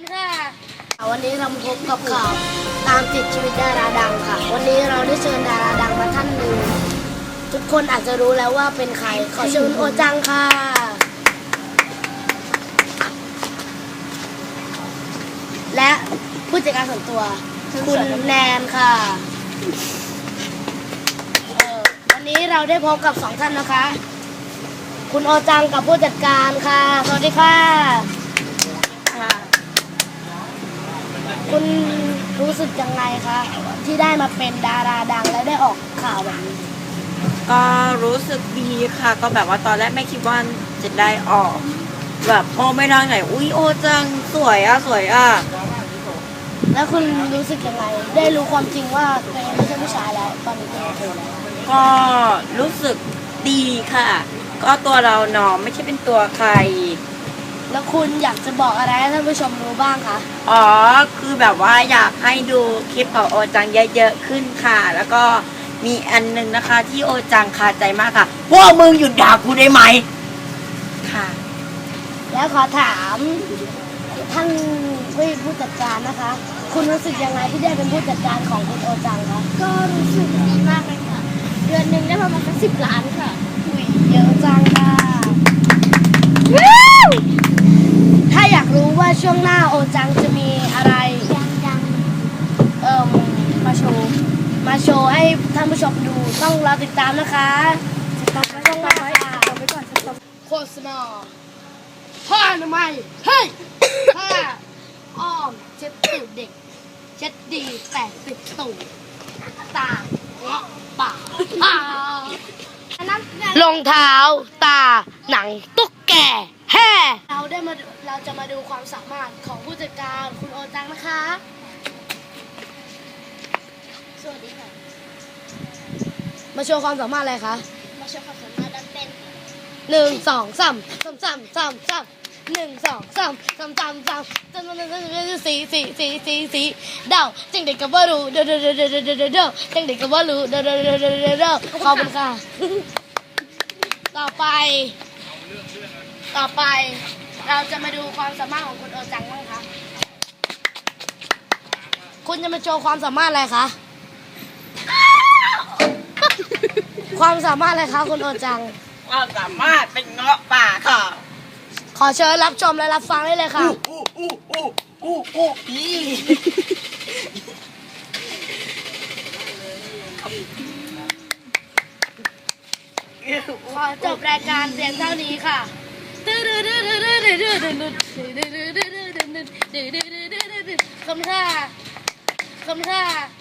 คุณค่ะ วันนี้เราพบกับข่าวตามติดชีวิตดาราดังค่ะ วันนี้เราได้เชิญดาราดังมาท่านหนึ่งทุกคนอาจจะรู้แล้วว่าเป็นใคร ขอเชิญโอจังค่ะ และผู้จัดการส่วนตัว คุณแนนค่ะเอ่อวันนี้เราได้พบกับสองท่านนะคะ คุณโอจังกับผู้จัดการค่ะ สวัสดีค่ะ คุณรู้สึก ยังไงคะที่ได้มาเป็นดาราดังและได้ออกข่าวแบบนี้ก็รู้สึกดีค่ะ ก็แบบว่าตอนแรกไม่คิดว่าจะได้ออก แบบโอ้ไม่ทางไหนอุ้ยโอจังสวยอะสวยอะแล้วคุณรู้สึกยังไงได้รู้ความจริงว่าตัวเองไม่ใช่ผู้ชายแล้วตอนนี้เป็นเธอแล้วก็รู้สึกดีค่ะ ก็ตัวเราเนาะไม่ใช่เป็นตัวใครแล้ว คุณอยากจะบอกอะไรให้ท่านผู้ชมรู้บ้างคะ อ๋อ คือแบบว่าอยากให้ดูคลิปของโอจังเยอะๆขึ้นค่ะ แล้วก็มีอันหนึงนะคะ ที่โอจังคาใจมากค่ะพวกมึงหยุดด่ากูได้ไหม ค่ะ แล้วขอถามท่านผู้จัดการนะคะ คุณรู้สึกยังไงที่ได้เป็นผู้จัดการของคุณโอจังคะ ก็รู้สึกดีมากเลยค่ะ เดือนหนึ่งได้ประมาณสักสิบล้านค่ะ ช่วงหน้าโอจังจะมีอะไรยังยังเอ่มมาโชว์ มาโชว์ให้ท่านผู้ชมดูต้องรอติดตามนะคะต้องไปต้องไปค่ะไปก่อนโฆษณาผ้าอนามัยเฮ้ยผ้าอ้อมเช็ดตูดเด็ก เช็ดดีแต่ติดตูดตาเงาะปากอ่า รองเท้าตาหนังตุ๊กแก แฮ่เราได้มาดูเราจะมาดูความสามารถของผู้จัดการคุณโอจังนะคะ สวัสดีค่ะ มาโชว์ความสามารถอะไรคะ มาโชว์ความสามารถดันเต้นหนึ่งสองสามสามสามสามสามหนึ่งสองสามสามสามสามสามสามสี่สี่สี่สี่สี่เดาจังเด็กกับว่ารู้เดาเดาเดาเดาเดาเดาเดาจังเด็กกับว่ารู้เดาเดาเดาเดาเดาเดาขอบคุณค่ะ ต่อไป ต่อไปเราจะมาดูความสามารถของคุณโอจังบ้างคะคุณจะมาโชว์ความสามารถอะไรคะ ความสามารถอะไรคะคุณโอจัง ความสามารถเป็นเงาะป่าค่ะขอเชิญรับชมและรับฟังได้เลยค่ะ อู้อู้อู้อู้อู้อีขอจบรายการเพียงเท่านี้ค่ะขอบ คุณค่ะขอบคุณค่ะ